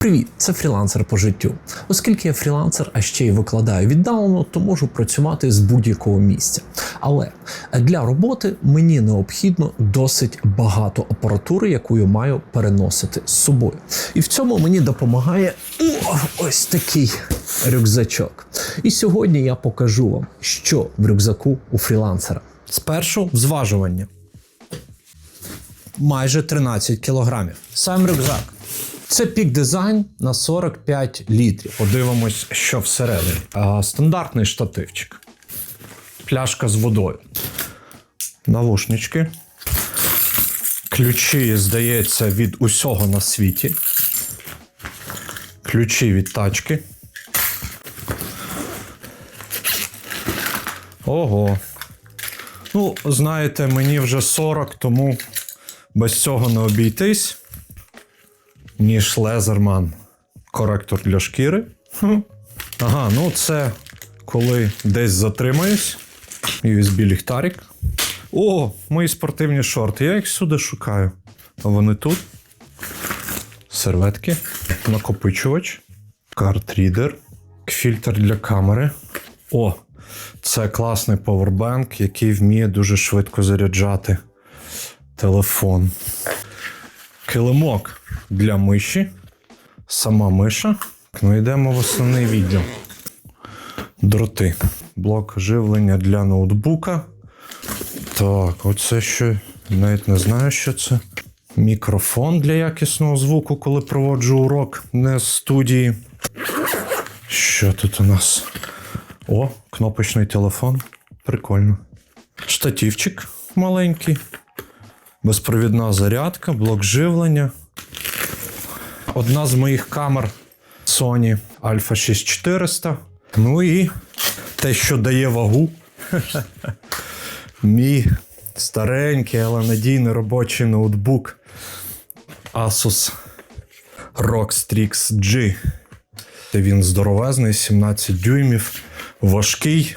Привіт, це фрілансер по життю. Оскільки я фрілансер, а ще й викладаю віддалено, то можу працювати з будь-якого місця. Але для роботи мені необхідно досить багато апаратури, яку я маю переносити з собою. І в цьому мені допомагає ось такий рюкзачок. І сьогодні я покажу вам, що в рюкзаку у фрілансера. Спершу зважування. Майже 13 кілограмів. Сам рюкзак. Це пік дизайн на 45 літрів. Подивимось, що всередині. Стандартний штативчик. Пляшка з водою. Навушнички. Ключі, здається, від усього на світі. Ключі від тачки. Ого. Ну, знаєте, мені вже 40, тому без цього не обійтись. Ніж Лезерман. Коректор для шкіри. Ага, ну це коли десь затримаюсь. USB ліхтарик. О, мої спортивні шорти. Я їх сюди шукаю. А вони тут. Серветки, накопичувач, картрідер, фільтр для камери. О, це класний повербанк, який вміє дуже швидко заряджати телефон. Килимок для миші. Сама миша. Ну, йдемо в основний відділ. Дроти. Блок живлення для ноутбука. Так, оце що. Навіть не знаю, що це. Мікрофон для якісного звуку, коли проводжу урок не з студії. Що тут у нас? О, кнопочний телефон. Прикольно. Штативчик маленький. Безпровідна зарядка, блок живлення. Одна з моїх камер Sony Alpha 6400. Ну і те, що дає вагу. Мій старенький, але надійний робочий ноутбук Asus ROG Strix G. Він здоровезний, 17 дюймів, важкий.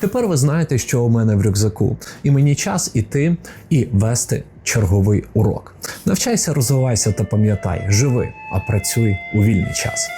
Тепер ви знаєте, що у мене в рюкзаку, і мені час іти і вести черговий урок. Навчайся, розвивайся та пам'ятай, живи, а працюй у вільний час.